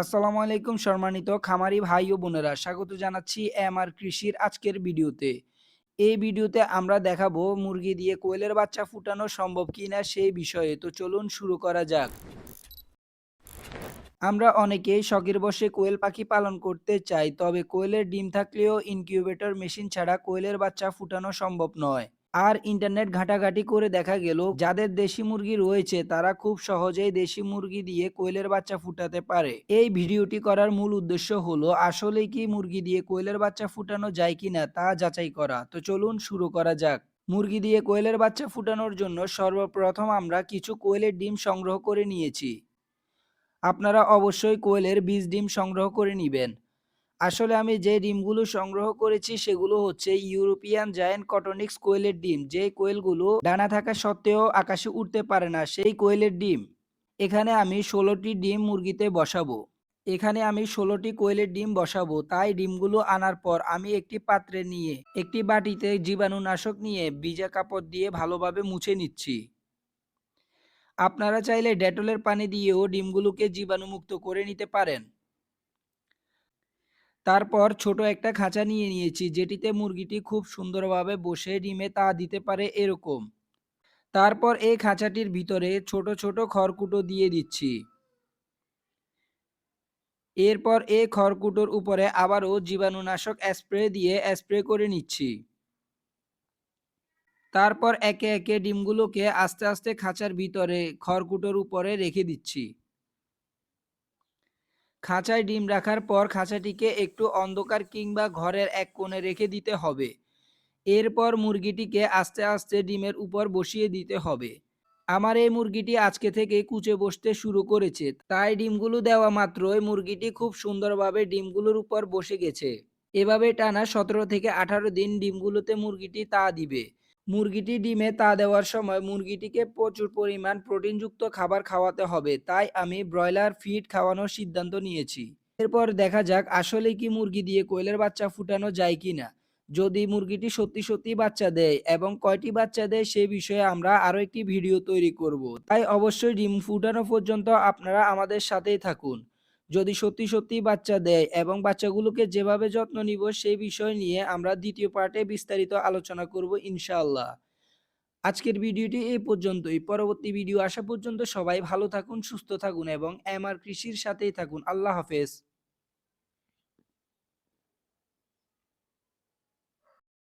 আসসালামু আলাইকুম সম্মানিত খামারি ভাই ও বোনেরা, স্বাগত জানাচ্ছি এম আর কৃষির আজকের ভিডিওতে। এই ভিডিওতে আমরা দেখাবো মুরগি দিয়ে কোয়েলের বাচ্চা ফুটানো সম্ভব কিনা সেই বিষয়ে। তো চলুন শুরু করা যাক। আমরা অনেকেই শখের বসে কোয়েল পাখি পালন করতে চাই, তবে কোয়েলের ডিম থাকলেও ইনকিউবেটর মেশিন ছাড়া কোয়েলের বাচ্চা ফুটানো সম্ভব নয়। আর ইন্টারনেট ঘাটাঘাটি করে দেখা গেল, যাদের দেশি মুরগি রয়েছে, তারা খুব সহজেই দেশি মুরগি দিয়ে কোয়েলের বাচ্চা ফুটাতে পারে। এই ভিডিওটি করার মূল উদ্দেশ্য হলো আসলে কি মুরগি দিয়ে কোয়েলের বাচ্চা ফুটানো যায় কিনা তা যাচাই করা। তো চলুন শুরু করা যাক। মুরগি দিয়ে কোয়েলের বাচ্চা ফুটানোর জন্য সর্বপ্রথম আমরা কিছু কোয়েলের ডিম সংগ্রহ করে নিয়েছি। আপনারা অবশ্যই কোয়েলের বীজ ডিম সংগ্রহ করে নেবেন। আসলে আমি যে ডিমগুলো সংগ্রহ করেছি, সেগুলো হচ্ছে ইউরোপিয়ান জায়ান্ট কটনিক্স কোয়েলের ডিম। যে কোয়েলগুলো ডানা থাকা সত্ত্বেও আকাশে উঠতে পারে না, সেই কোয়েলের ডিম। এখানে আমি ষোলোটি ডিম মুরগিতে বসাবো। এখানে আমি ষোলোটি কোয়েলের ডিম বসাবো। তাই ডিমগুলো আনার পর আমি একটি পাত্রে নিয়ে, একটি বাটিতে জীবাণুনাশক নিয়ে ভিজা কাপড় দিয়ে ভালোভাবে মুছে নিচ্ছি। আপনারা চাইলে ডেটলের পানি দিয়েও ডিমগুলোকে জীবাণুমুক্ত করে নিতে পারেন। তারপর ছোট একটা খাঁচা নিয়ে নিয়েছি, যেটিতে মুরগিটি খুব সুন্দরভাবে বসে ডিমে তা দিতে পারে এরকম। তারপর এই খাঁচাটির ভিতরে ছোট ছোট খড়কুটো দিয়ে দিচ্ছি। এরপর এই খড়কুটোর উপরে আবারও জীবাণুনাশক স্প্রে দিয়ে স্প্রে করে নিচ্ছি। তারপর একে একে ডিমগুলোকে আস্তে আস্তে খাঁচার ভিতরে খড়কুটোর উপরে রেখে দিচ্ছি। খাঁচায় ডিম রাখার পর খাঁচাটিকে একটু অন্ধকার কিংবা ঘরের এক কোণে রেখে দিতে হবে। এরপর মুরগিটিকে আস্তে আস্তে ডিমের উপর বসিয়ে দিতে হবে। আমার এই মুরগিটি আজকে থেকে কুচে বসতে শুরু করেছে। তাই ডিমগুলো দেওয়া মাত্রই মুরগিটি খুব সুন্দরভাবে ডিমগুলোর উপর বসে গেছে। এভাবে টানা সতেরো থেকে আঠারো দিন ডিমগুলোতে মুরগিটি তা দিবে। মুরগিটি ডিমে তা দেওয়ার সময় মুরগিটিকে প্রচুর পরিমাণ প্রোটিনযুক্ত খাবার খাওয়াতে হবে। তাই আমি ব্রয়লার ফিড খাওয়ানোর সিদ্ধান্ত নিয়েছি। এরপর দেখা যাক আসলে কি মুরগি দিয়ে কোয়েলের বাচ্চা ফুটানো যায় কিনা। যদি মুরগিটি সত্যি সত্যি বাচ্চা দেয় এবং কয়টি বাচ্চা দেয় সে বিষয়ে আমরা আরও একটি ভিডিও তৈরি করব। তাই অবশ্যই ডিম ফুটানো পর্যন্ত আপনারা আমাদের সাথেই থাকুন। যদি সত্যি সত্যি বাচ্চা দেয় এবং বাচ্চাগুলোকে যেভাবে যত্ন নিব সেই বিষয় নিয়ে আমরা দ্বিতীয় পার্টে বিস্তারিত আলোচনা করব ইনশাআল্লাহ। আজকের ভিডিওটি এই পর্যন্তই। পরবর্তী ভিডিও আসা পর্যন্ত সবাই ভালো থাকুন, সুস্থ থাকুন এবং এমআর কৃষির সাথেই থাকুন। আল্লাহ হাফেজ।